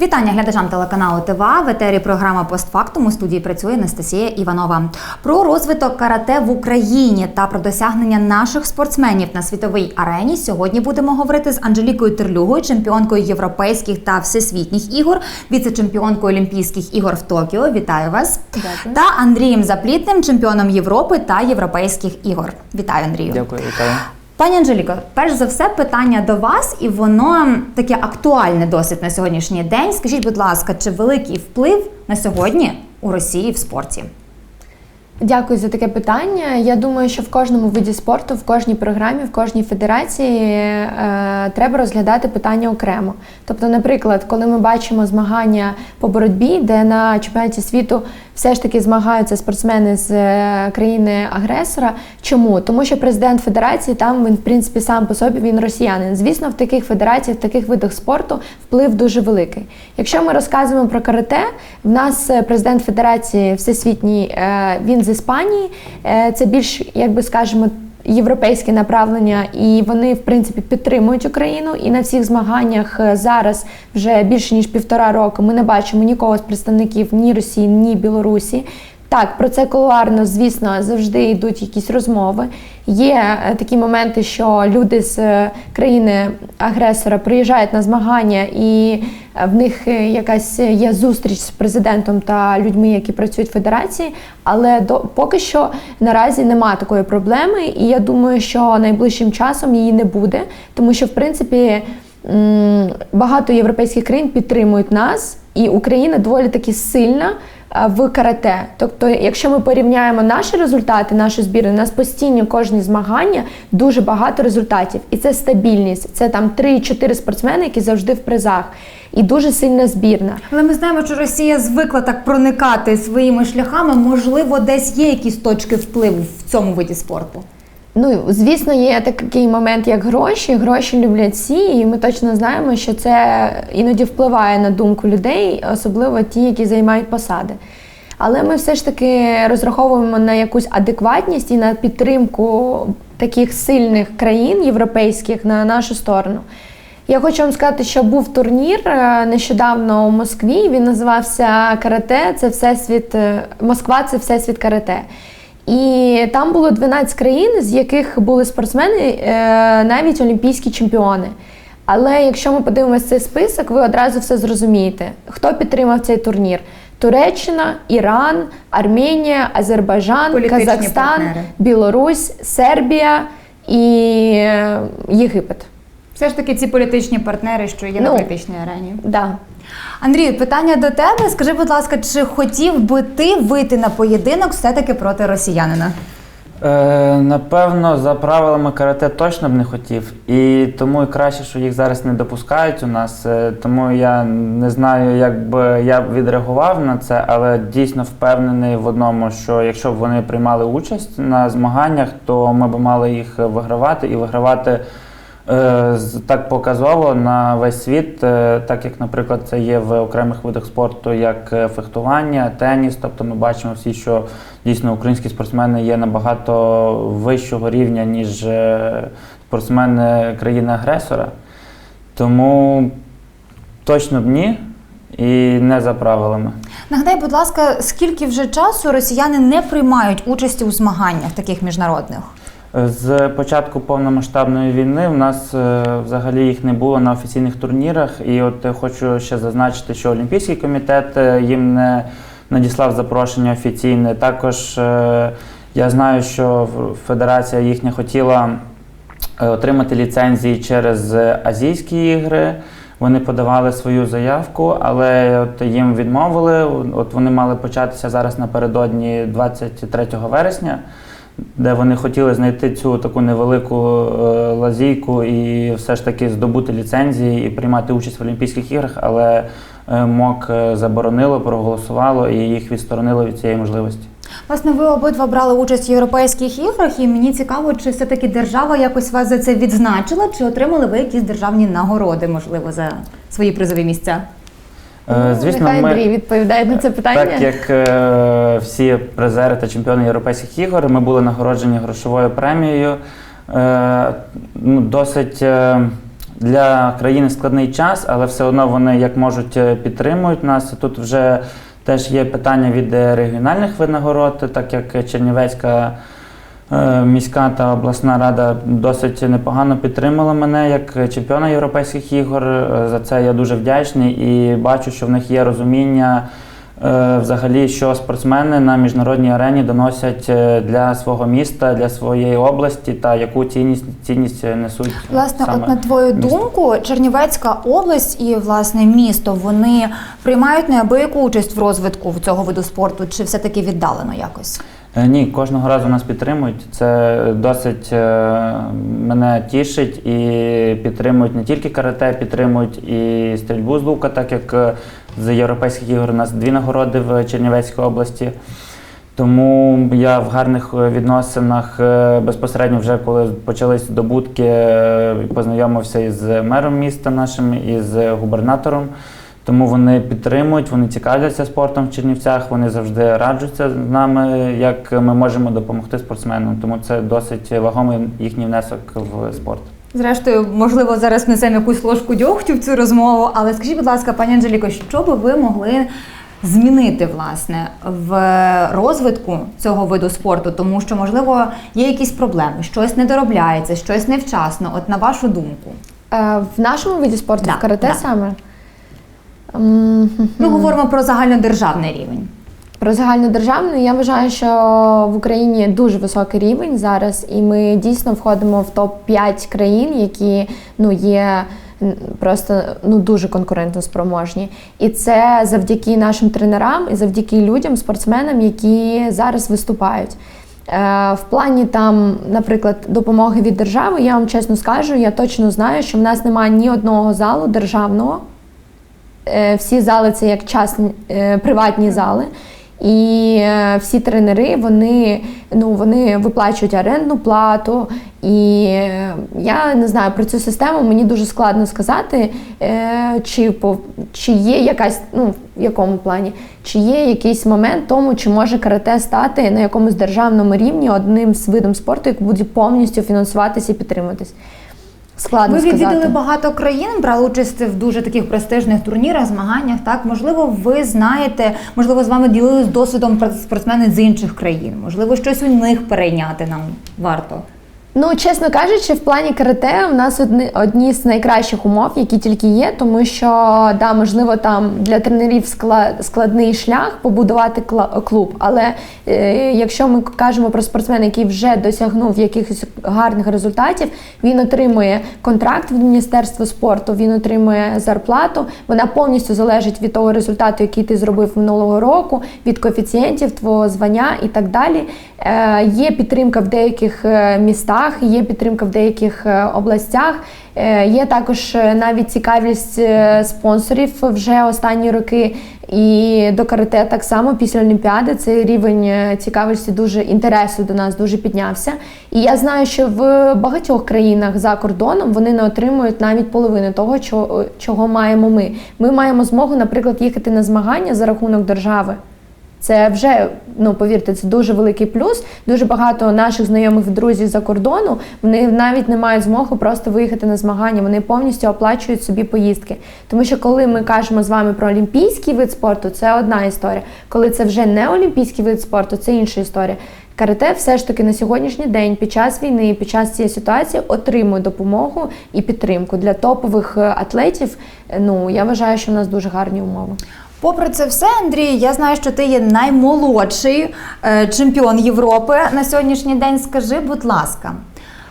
Вітання глядачам телеканалу ТВА. В етері програма «Постфактум» у студії працює Анастасія Іванова. Про розвиток карате в Україні та про досягнення наших спортсменів на світовій арені сьогодні будемо говорити з Анжелікою Терлюгою, чемпіонкою європейських та всесвітніх ігор, віце-чемпіонкою Олімпійських ігор в Токіо. Вітаю вас! Дякую. Та Андрієм Заплітним, чемпіоном Європи та європейських ігор. Вітаю, Андрію! Дякую, вітаю. Пані Анжеліко, перш за все, питання до вас, і воно таке актуальне досить на сьогоднішній день. Скажіть, будь ласка, чи великий вплив на сьогодні у Росії в спорті? Дякую за таке питання. Я думаю, що в кожному виді спорту, в кожній програмі, в кожній федерації е, треба розглядати питання окремо. Тобто, наприклад, коли ми бачимо змагання по боротьбі, де на чемпіонаті світу все ж таки змагаються спортсмени з е, країни-агресора. Чому? Тому що президент федерації там він, в принципі, сам по собі він росіянин. Звісно, в таких федераціях, в таких видах спорту вплив дуже великий. Якщо ми розказуємо про карате, в нас е, президент федерації всесвітній, е, він з Іспанії. Це більш, як би скажемо, європейське направлення, і вони в принципі підтримують Україну. І на всіх змаганнях е, зараз вже більше ніж півтора року ми не бачимо нікого з представників ні Росії, ні Білорусі. Так, про це кулуарно, звісно, завжди йдуть якісь розмови. Є е, такі моменти, що люди з е, країни-агресора приїжджають на змагання, і е, в них якась є зустріч з президентом та людьми, які працюють в федерації. Але до поки що наразі немає такої проблеми, і я думаю, що найближчим часом її не буде, тому що в принципі. Багато європейських країн підтримують нас, і Україна доволі таки сильна в карате. Тобто, якщо ми порівняємо наші результати, наші збірні, у нас постійно кожні змагання дуже багато результатів. І це стабільність. Це там 3-4 спортсмени, які завжди в призах. І дуже сильна збірна. Але ми знаємо, що Росія звикла так проникати своїми шляхами. Можливо, десь є якісь точки впливу в цьому виді спорту. Ну, звісно, є такий момент, як гроші. Гроші люблять всі, і ми точно знаємо, що це іноді впливає на думку людей, особливо ті, які займають посади. Але ми все ж таки розраховуємо на якусь адекватність і на підтримку таких сильних країн європейських на нашу сторону. Я хочу вам сказати, що був турнір е, нещодавно у Москві. Він називався Карате. Це всесвіт е, Москва, це всесвіт карате. І там було 12 країн, з яких були спортсмени, е, навіть олімпійські чемпіони. Але якщо ми подивимося цей список, ви одразу все зрозумієте, хто підтримав цей турнір: Туреччина, Іран, Арменія, Азербайджан, Політичні Казахстан, партнери. Білорусь, Сербія і е, Єгипет. Все ж таки, ці політичні партнери, що є на Ну. політичній арені. Да. Андрію, питання до тебе. Скажи, будь ласка, чи хотів би ти вийти на поєдинок все-таки проти росіянина? Е, напевно, за правилами карате точно б не хотів. І тому і краще, що їх зараз не допускають у нас. Е, тому я не знаю, як би я б відреагував на це, але дійсно впевнений в одному, що якщо б вони приймали участь на змаганнях, то ми б мали їх вигравати і вигравати. Е, Так показово на весь світ, е, так як, наприклад, це є в окремих видах спорту, як е, фехтування, теніс. Тобто ми бачимо всі, що дійсно українські спортсмени є набагато вищого рівня, ніж спортсмени країни-агресора. Тому точно б ні і не за правилами. Нагадай, будь ласка, скільки вже часу росіяни не приймають участі у змаганнях таких міжнародних? З початку повномасштабної війни в нас е, взагалі їх не було на офіційних турнірах. І от е, хочу ще зазначити, що Олімпійський комітет е, їм не надіслав запрошення офіційне. Також я знаю, що федерація їхня хотіла отримати ліцензії через азійські ігри. Вони подавали свою заявку, але от їм відмовили. От вони мали початися зараз напередодні 23 вересня, де вони хотіли знайти цю таку невелику е, лазійку і все ж таки здобути ліцензії і приймати участь в Олімпійських іграх, але е, МОК е, заборонило, проголосувало і їх відсторонило від цієї можливості. Власне, ви обидва брали участь в європейських іграх, і мені цікаво, чи все-таки держава якось вас за це відзначила, чи отримали ви якісь державні нагороди, можливо, за свої призові місця? Е, Звісно, Ну, Нехай ми, Андрій відповідає на це питання. Так як е, всі призери та чемпіони європейських ігор, ми були нагороджені грошовою премією. Е, ну, досить е, для країни складний час, але все одно вони як можуть е, підтримують нас. Тут вже теж є питання від е, регіональних винагород, так як Чернівецька. Е, Міська та обласна рада досить непогано підтримала мене як чемпіона європейських ігор. Е, За це я дуже вдячний і бачу, що в них є розуміння е, взагалі, що спортсмени на міжнародній арені доносять для свого міста, для своєї області та яку цінність цінність несуть. Власне, саме от на твою місто. думку, Чернівецька область і власне місто вони приймають неабияку участь в розвитку цього виду спорту, чи все таки віддалено якось? Е, Ні, кожного разу нас підтримують. Це досить е, мене тішить і підтримують не тільки карате, підтримують і стрільбу з лука, так як е, з європейських ігор у нас дві нагороди в Чернівецькій області. Тому я в гарних відносинах безпосередньо вже коли почались здобутки, е, познайомився із мером міста нашим і з губернатором. Тому вони підтримують, вони цікавляться спортом в Чернівцях, вони завжди раджуться з нами, як ми можемо допомогти спортсменам. Тому це досить вагомий їхній внесок в спорт. Зрештою, можливо, зараз внесемо якусь ложку дьогтю в цю розмову, але скажіть, будь ласка, пані Анжеліко, що би ви могли змінити власне в розвитку цього виду спорту? Тому що, можливо, є якісь проблеми, щось не доробляється, щось невчасно. От на вашу думку, Е, В нашому виді спорту, Да, в карате да. саме. М, ми говоримо про загальнодержавний рівень. Про загальнодержавний я вважаю, що в Україні дуже високий рівень зараз, і ми дійсно входимо в топ-5 країн, які ну є просто ну дуже конкурентно спроможні. І це завдяки нашим тренерам і завдяки людям, спортсменам, які зараз виступають. Е, В плані там, наприклад, допомоги від держави, я вам чесно скажу, я точно знаю, що в нас немає ні одного залу державного. Е, Всі зали це як частні е, приватні зали. І е, всі тренери вони, ну, вони виплачують орендну плату. І я не знаю про цю систему, мені дуже складно сказати, чи, по, чи є якась, ну в якому плані, чи є якийсь момент тому, чи може карате стати на якомусь державному рівні одним з видом спорту, який буде повністю фінансуватися і підтримуватись. Складно Ви сказати. відвідали багато країн, брали участь в дуже таких престижних турнірах, змаганнях. Так, можливо, ви знаєте, можливо, з вами ділились досвідом спортсмени з інших країн. Можливо, щось у них перейняти нам варто. Ну, чесно кажучи, в плані карате у нас одні, одні з найкращих умов, які тільки є, тому що да, можливо, там для тренерів скла- складний шлях побудувати клуб. Але е, якщо ми кажемо про спортсмена, який вже досягнув якихось гарних результатів, він отримує контракт від Міністерства спорту, він отримує зарплату. Вона повністю залежить від того результату, який ти зробив минулого року, від коефіцієнтів, твого звання і так далі. Е, є підтримка в деяких е, містах, є підтримка в деяких е, областях. Е, є також е, навіть цікавість спонсорів вже останні роки. І до карате так само після Олімпіади цей рівень цікавості дуже інтересу до нас дуже піднявся. І я знаю, що в багатьох країнах за кордоном вони не отримують навіть половини того, чого, чого маємо ми. Ми маємо змогу, наприклад, їхати на змагання за рахунок держави. Це вже, ну повірте, це дуже великий плюс. Дуже багато наших знайомих друзів за кордону вони навіть не мають змоги просто виїхати на змагання. Вони повністю оплачують собі поїздки. Тому що коли ми кажемо з вами про олімпійський вид спорту, це одна історія. Коли це вже не олімпійський вид спорту, це інша історія. Карате все ж таки на сьогоднішній день під час війни, під час цієї ситуації отримує допомогу і підтримку для топових е, атлетів. е, Ну я вважаю, що в нас дуже гарні умови. Попри це все, Андрій, я знаю, що ти є наймолодший е, чемпіон Європи на сьогоднішній день. Скажи, будь ласка,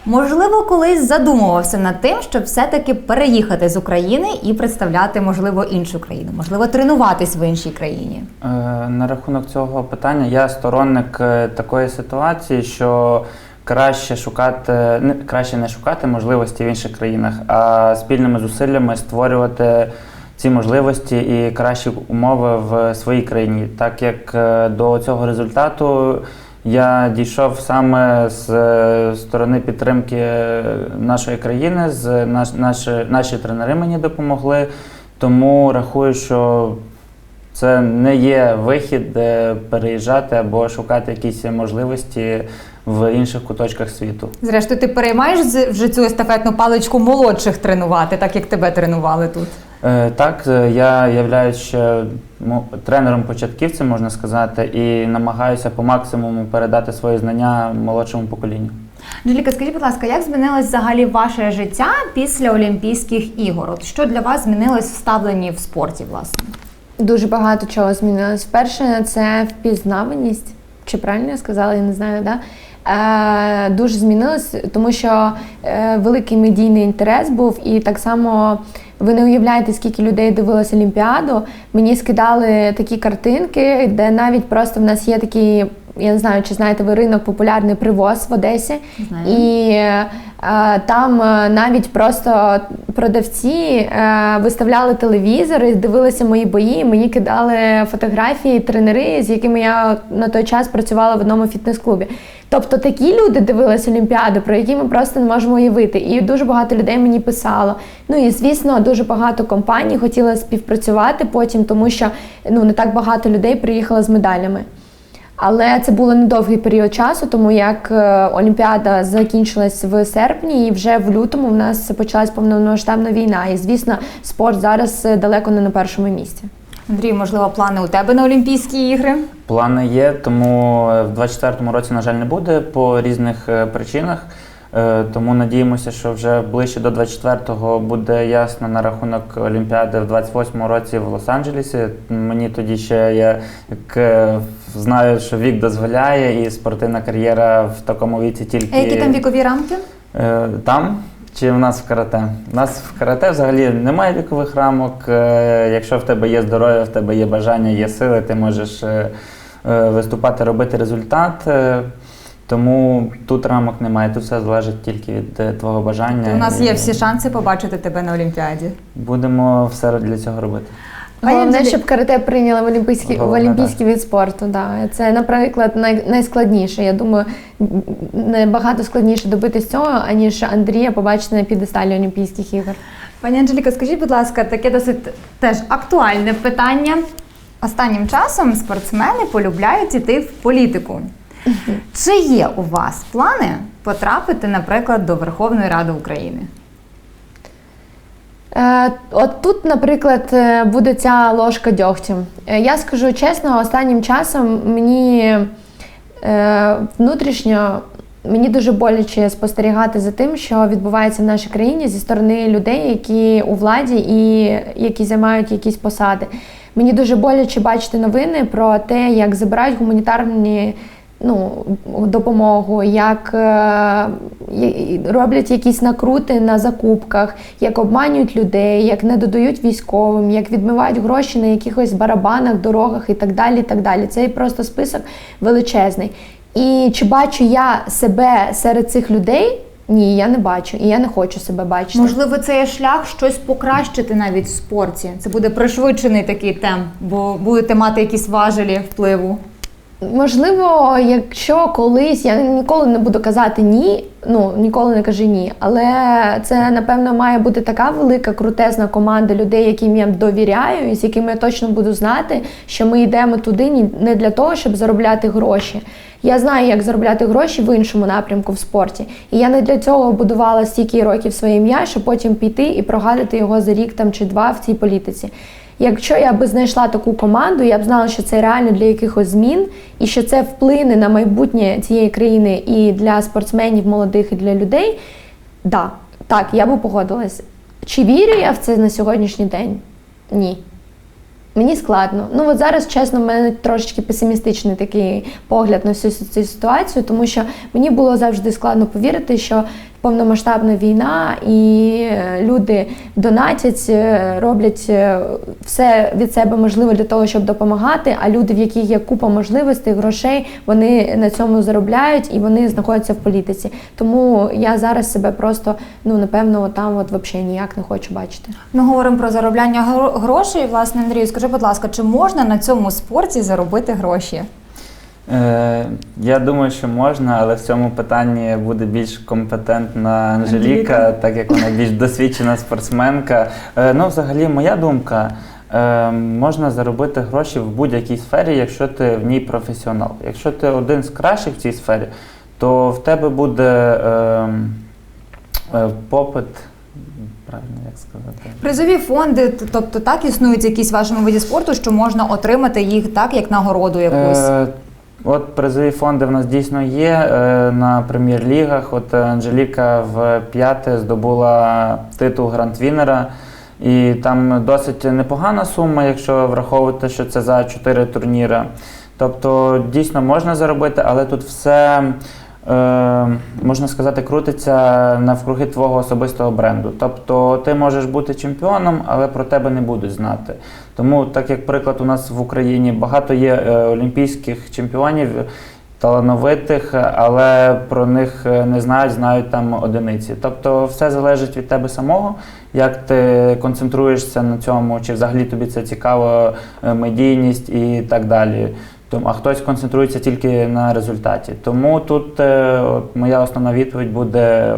можливо, колись задумувався над тим, щоб все-таки переїхати з України і представляти, можливо, іншу країну, можливо, тренуватись в іншій країні. Е, На рахунок цього питання я сторонник е, такої ситуації, що краще шукати не краще не шукати можливості в інших країнах, а спільними зусиллями створювати ці можливості і кращі умови в своїй країні. Так як е, до цього результату я дійшов саме з е, сторони підтримки нашої країни, з наш, наші, наші тренери мені допомогли. Тому рахую, що Це не є вихід е, переїжджати або шукати якісь можливості в інших куточках світу. Зрештою, ти переймаєш з- вже цю естафетну паличку молодших тренувати, так як тебе тренували тут. Е, Так, е, я являюсь ще ну, тренером початківцем, можна сказати, і намагаюся по максимуму передати свої знання молодшому поколінню. Анжеліка, скажіть, будь ласка, як змінилось взагалі ваше життя після Олімпійських ігор? От що для вас змінилось в ставленні в спорті, власне? Дуже багато чого змінилось. Перше, це впізнаваність. Чи правильно я сказала, я не знаю, да? Е, дуже змінилось, тому що е, великий медійний інтерес був, і так само ви не уявляєте, скільки людей дивилось Олімпіаду. Мені скидали такі картинки, де навіть просто в нас є такий, я не знаю, чи знаєте ви ринок популярний привоз в Одесі. Знаю. І там е, навіть просто продавці е, виставляли телевізори, дивилися мої бої, мені кидали фотографії, тренери, з якими я на той час працювала в одному фітнес-клубі. Тобто такі люди дивилися Олімпіаду, про які ми просто не можемо уявити. І дуже багато людей мені писало. Ну і звісно, дуже багато компаній хотіли співпрацювати потім, тому що ну не так багато людей приїхало з медалями. Але це було недовгий період часу, тому як е, Олімпіада закінчилась в серпні, і вже в лютому в нас почалась повномасштабна війна. І звісно, спорт зараз е, далеко не на першому місці. Андрій, можливо, плани у тебе на Олімпійські ігри? Плани є, тому е, в 24-му році, на жаль, не буде по різних причинах. Е, Тому надіємося, що вже ближче до 24-го буде ясно на рахунок Олімпіади в 28-му році в Лос-Анджелесі. Мені тоді ще я як е, знаю, що вік дозволяє, і спортивна кар'єра в такому віці тільки А які там вікові рамки? Е, Там чи в нас в карате? У нас в карате взагалі немає вікових рамок. Якщо в тебе є здоров'я, в тебе є бажання, є сили, ти можеш виступати, робити результат. Тому тут рамок немає, тут все залежить тільки від е, твого бажання. У нас І є всі шанси побачити тебе на Олімпіаді. Будемо все для цього робити. Пані Головне, Анжелі- щоб карате прийняли в олімпійський, в Головне, олімпійський від спорту. Да. Це, наприклад, най, найскладніше. Я думаю, набагато складніше добитись цього, аніж Андрія побачити на підесталі Олімпійських ігор. Пані Анжеліка, скажіть, будь ласка, таке досить теж актуальне питання. Останнім часом спортсмени полюбляють іти в політику. Чи є у вас плани потрапити, наприклад, до Верховної Ради України? Е, От тут, наприклад, е, буде ця ложка дьогтю. Е, Я скажу чесно, останнім часом мені внутрішньо мені дуже боляче спостерігати за тим, що відбувається в нашій країні зі сторони людей, які у владі і які займають якісь посади. Мені дуже боляче бачити новини про те, як забирають гуманітарні ну, допомогу, як е, роблять якісь накрути на закупках, як обманюють людей, як не додають військовим, як відмивають гроші на якихось барабанах, дорогах і так далі. І так далі. Це просто список величезний. І чи бачу я себе серед цих людей? Ні, я не бачу, і я не хочу себе бачити. Можливо, це є шлях щось покращити навіть в спорті. Це буде пришвидшений такий темп, бо будете мати якісь важелі впливу. Можливо, якщо колись я ніколи не буду казати ні, ну ніколи не кажи ні. Але це напевно має бути така велика крутезна команда людей, яким я довіряю, і з якими я точно буду знати, що ми йдемо туди не для того, щоб заробляти гроші. Я знаю, як заробляти гроші в іншому напрямку в спорті. І я не для цього будувала стільки років своє ім'я, щоб потім піти і прогадати його за рік там чи два в цій політиці. Якщо я би знайшла таку команду, я б знала, що це реально для якихось змін, і що це вплине на майбутнє цієї країни і для спортсменів молодих, і для людей. Да, так, я би погодилась. Чи вірю я в це на сьогоднішній день? Ні. Мені складно. Ну от зараз, чесно, в мене трошечки песимістичний такий погляд на всю цю ситуацію, тому що мені було завжди складно повірити, що повномасштабна війна і е, люди донатять, е, роблять е, все від себе можливе для того, щоб допомагати. А люди, в яких є купа можливостей, грошей, вони на цьому заробляють і вони знаходяться в політиці. Тому я зараз себе просто ну напевно там от взагалі ніяк не хочу бачити. Ми говоримо про заробляння гро- грошей. Власне, Андрію, скажи, будь ласка, чи можна на цьому спорті заробити гроші? Е, я думаю, що можна, але в цьому питанні буде більш компетентна Анжеліка, Анжеліка. так як вона більш досвідчена спортсменка. Е, ну, взагалі, моя думка. Е, можна заробити гроші в будь-якій сфері, якщо ти в ній професіонал. Якщо ти один з кращих в цій сфері, то в тебе буде е, е, попит. Правильно як сказати? Призові фонди, тобто так існують якісь в вашому виді спорту, що можна отримати їх так, як нагороду якусь. Е, от призові фонди в нас дійсно є е, на прем'єр-лігах. От Анжеліка в п'яте здобула титул гранд-вінера. І там досить непогана сума, якщо враховувати, що це за 4 турніри. Тобто дійсно можна заробити, але тут все. Е, можна сказати, крутиться навкруги твого особистого бренду. Тобто ти можеш бути чемпіоном, але про тебе не будуть знати. Тому, так як приклад, у нас в Україні багато є е, олімпійських чемпіонів, талановитих, але про них е, не знають, знають там одиниці. Тобто все залежить від тебе самого, як ти концентруєшся на цьому, чи взагалі тобі це цікаво, медійність і так далі. А хтось концентрується тільки на результаті. Тому тут е, от моя основна відповідь буде: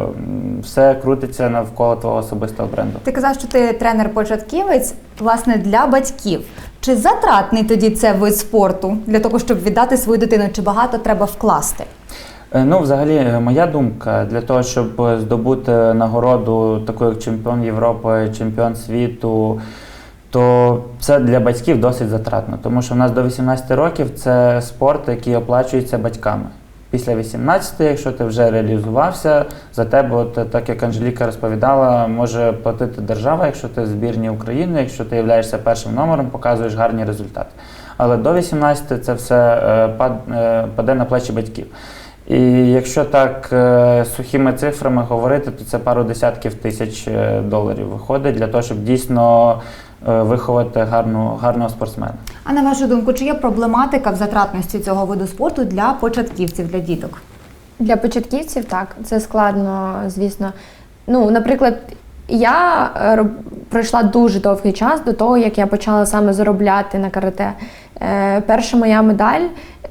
все крутиться навколо твого особистого бренду. Ти казав, що ти тренер-початківець, власне, для батьків. Чи затратний тоді це вид спорту для того, щоб віддати свою дитину? Чи багато треба вкласти? Е, Ну, взагалі, е, моя думка для того, щоб здобути нагороду, таку як чемпіон Європи, чемпіон світу, то це для батьків досить затратно, тому що в нас до 18 років це спорт, який оплачується батьками. Після 18, якщо ти вже реалізувався, за тебе, от так як Анжеліка розповідала, може платити держава, якщо ти в збірні України, якщо ти являєшся першим номером, показуєш гарні результати. Але до 18 це все е, е, паде на плечі батьків. І якщо так е, сухими цифрами говорити, то це пару десятків тисяч доларів виходить для того, щоб дійсно виховати гарну, гарного спортсмена. А на вашу думку, чи є проблематика в затратності цього виду спорту для початківців, для діток? Для початківців так, це складно, звісно. Ну, наприклад, я е, роб- пройшла дуже довгий час до того, як я почала саме заробляти на карате. Е, перша моя медаль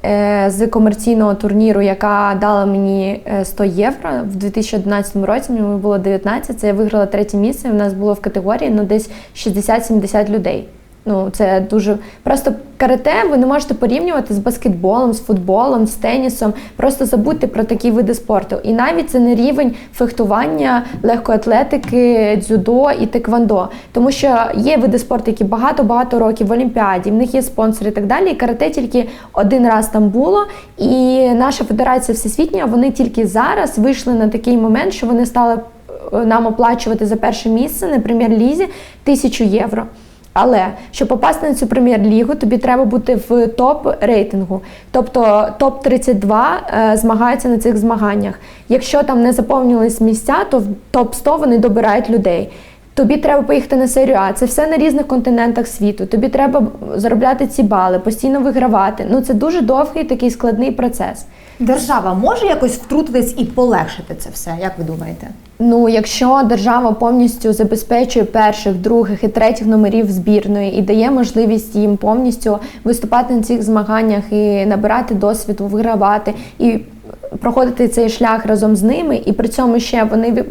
е, з комерційного турніру, яка дала мені е, 100 євро в 2011 році, мені було 19, це я виграла третє місце. У нас було в категорії ну, десь 60-70 людей. Ну, це дуже просто карате ви не можете порівнювати з баскетболом, з футболом, з тенісом. Просто забудьте про такі види спорту. І навіть це не рівень фехтування, легкої атлетики, дзюдо і теквандо. Тому що є види спорту, які багато-багато років в Олімпіаді, в них є спонсори і так далі. І карате тільки один раз там було. І наша федерація всесвітня, вони тільки зараз вийшли на такий момент, що вони стали е, нам оплачувати за перше місце на прем'єр-лізі тисячу євро. Але щоб попасти на цю прем'єр-лігу, тобі треба бути в топ рейтингу. Тобто топ 32 е, змагаються на цих змаганнях. Якщо там не заповнились місця, то в топ 100 вони добирають людей. Тобі треба поїхати на серію А. Це все на різних континентах світу. Тобі треба заробляти ці бали, постійно вигравати. Ну це дуже довгий такий складний процес. Держава може якось втрутитись і полегшити це все, як ви думаєте? Ну, якщо держава повністю забезпечує перших, других і третіх номерів збірної і дає можливість їм повністю виступати на цих змаганнях і набирати досвіду, вигравати і проходити цей шлях разом з ними, і при цьому ще вони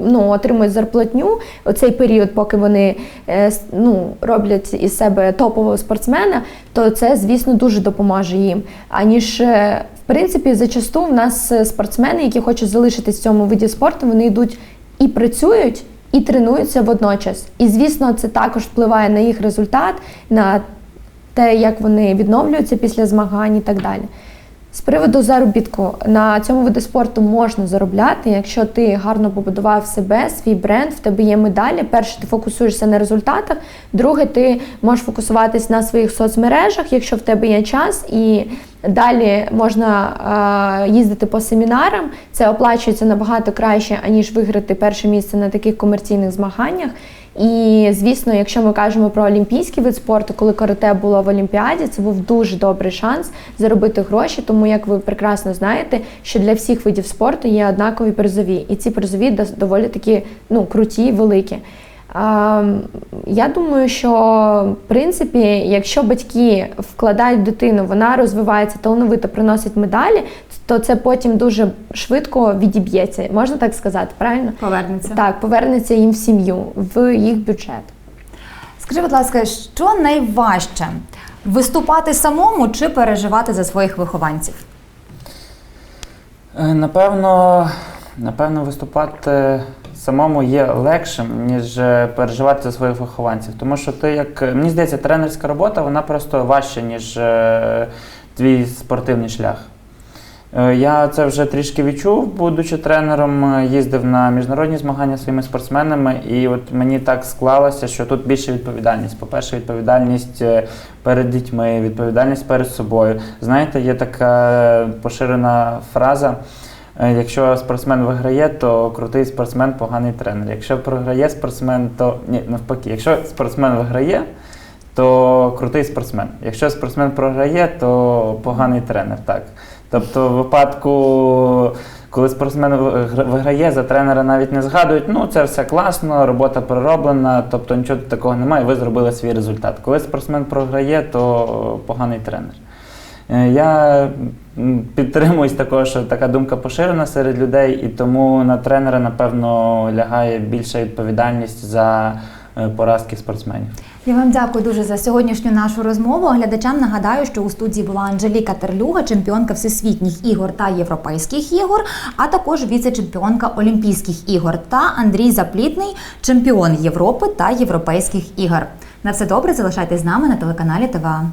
ну, отримують зарплатню оцей період, поки вони е, ну, роблять із себе топового спортсмена, то це, звісно, дуже допоможе їм. Аніж е, в принципі, зачасту в нас е, спортсмени, які хочуть залишитись в цьому виді спорту, вони йдуть і працюють, і тренуються водночас. І звісно, це також впливає на їх результат, на те, як вони відновлюються після змагань і так далі. З приводу заробітку на цьому виді спорту можна заробляти, якщо ти гарно побудував себе, свій бренд, в тебе є медалі. Перше, ти фокусуєшся на результатах. Друге, ти можеш фокусуватись на своїх соцмережах, якщо в тебе є час, і далі можна е, їздити по семінарам. Це оплачується набагато краще, аніж виграти перше місце на таких комерційних змаганнях. І звісно, якщо ми кажемо про олімпійський вид спорту, коли карате було в Олімпіаді, це був дуже добрий шанс заробити гроші. Тому як ви прекрасно знаєте, що для всіх видів спорту є однакові призові, і ці призові доволі такі ну круті, великі. Я думаю, що в принципі, якщо батьки вкладають дитину, вона розвивається талановито, приносить медалі, то це потім дуже швидко відіб'ється. Можна так сказати, правильно? Повернеться. Так, повернеться їм в сім'ю, в їх бюджет. Скажи, будь ласка, що найважче виступати самому чи переживати за своїх вихованців? Е, Напевно, напевно, виступати самому є легшим, ніж е, переживати за своїх вихованців. Тому що ти, як мені здається, тренерська робота вона просто важча, ніж е, твій спортивний шлях. Е, Я це вже трішки відчув, будучи тренером, е, їздив на міжнародні змагання своїми спортсменами, і от мені так склалося, що тут більше відповідальність. По-перше, відповідальність е, перед дітьми, відповідальність перед собою. Знаєте, є така поширена фраза. Якщо спортсмен виграє, то крутий спортсмен поганий тренер. Якщо програє спортсмен, то ні, навпаки, якщо спортсмен виграє, то крутий спортсмен. Якщо спортсмен програє, то поганий тренер. Так. Тобто, в випадку, коли спортсмен вигра- виграє, за тренера навіть не згадують, ну це все класно, робота пророблена, тобто нічого такого немає, ви зробили свій результат. Коли спортсмен програє, то поганий тренер. Е, Я підтримуюсь також, що така думка поширена серед людей, і тому на тренера, напевно, лягає більша відповідальність за поразки спортсменів. Я вам дякую дуже за сьогоднішню нашу розмову. Глядачам нагадаю, що у студії була Анжеліка Терлюга, чемпіонка всесвітніх ігор та європейських ігор, а також віце-чемпіонка Олімпійських ігор та Андрій Заплітний, чемпіон Європи та європейських ігор. На все добре, залишайтесь з нами на телеканалі ТВА.